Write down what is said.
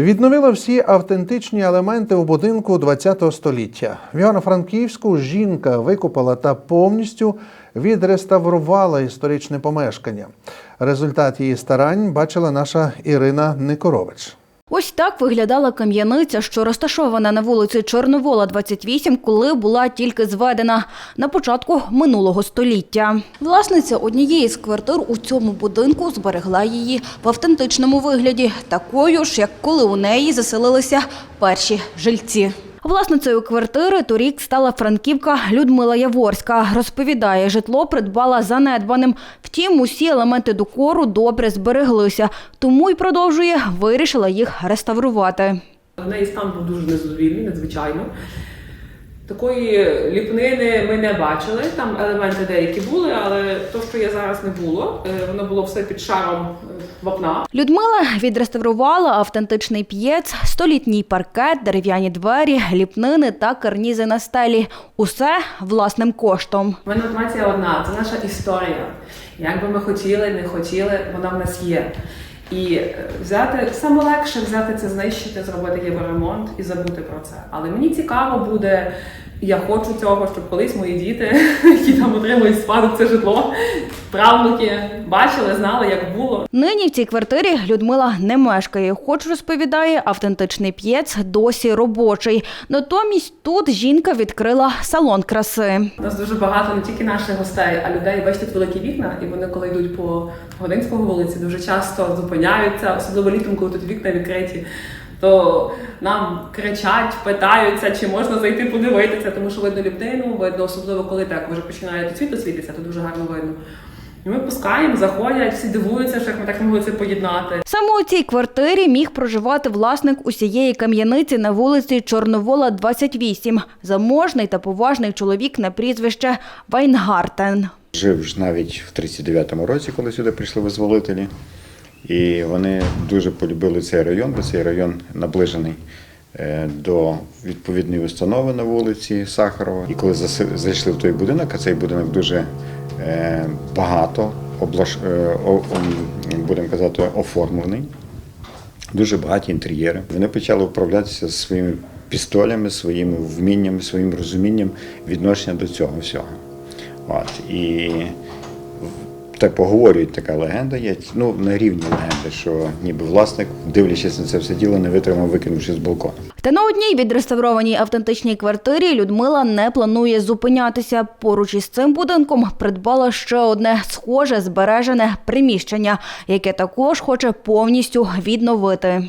Відновила всі автентичні елементи у будинку ХХ століття. В Івано-Франківську жінка викопала та повністю відреставрувала історичне помешкання. Результат її старань бачила наша Ірина Никорович. Ось так виглядала кам'яниця, що розташована на вулиці Чорновола, 28, коли була тільки зведена на початку минулого століття. Власниця однієї з квартир у цьому будинку зберегла її в автентичному вигляді, такою ж, як коли у неї заселилися перші жильці. Власницею квартири торік стала франківка Людмила Яворська. Розповідає, житло придбала занедбаним. Втім, усі елементи декору добре збереглися, тому й продовжує вирішила їх реставрувати. В неї стан був дуже незадовільний, надзвичайно. Такої ліпнини ми не бачили. Там елементи деякі були, але то, що є зараз, не було. Е, Воно було все під шаром е, вапна. Людмила відреставрувала автентичний п'єц, столітній паркет, дерев'яні двері, ліпнини та карнізи на стелі. Усе власним коштом. У мене мотивація одна це наша історія. Як би ми хотіли, не хотіли, вона в нас є. І е, взяти саме легше взяти це, знищити, зробити євроремонт і забути про це. Але мені цікаво буде. Я хочу цього, щоб колись мої діти, які там отримують спадок це житло, правнуки бачили, знали, як було. Нині в цій квартирі Людмила не мешкає. Хоч розповідає, автентичний п'єц досі робочий. Натомість тут жінка відкрила салон краси. У нас дуже багато не тільки наших гостей, а людей. Бачите, тут великі вікна, і вони, коли йдуть по Годинського вулиці, дуже часто зупиняються, особливо літом, коли тут вікна відкриті. То нам кричать, питаються, чи можна зайти подивитися, тому що видно ліптину, видно, особливо коли так вже починає тут світло світитися, то дуже гарно видно. І ми пускаємо, заходять, всі дивуються, що як ми так могли це поєднати. Саме у цій квартирі міг проживати власник усієї кам'яниці на вулиці Чорновола, 28. Заможний та поважний чоловік на прізвище Вайнгартен. Жив ж навіть в 39-му році, коли сюди прийшли визволителі. І вони дуже полюбили цей район, бо цей район наближений е, до відповідної установи на вулиці Сахарова. І коли зайшли в той будинок, а цей будинок дуже е, багато облаш... е, будемо казати, оформлений, дуже багаті інтер'єри. Вони почали вправлятися зі своїми пістолями, своїми вміннями, своїм розумінням відношення до цього всього. От. І так поговорюють, така легенда є. Ну, на рівні легенди, що ніби власник, дивлячись на це все діло, не витримав, викинувши з балкона. Та на одній відреставрованій автентичній квартирі Людмила не планує зупинятися. Поруч із цим будинком придбала ще одне схоже збережене приміщення, яке також хоче повністю відновити.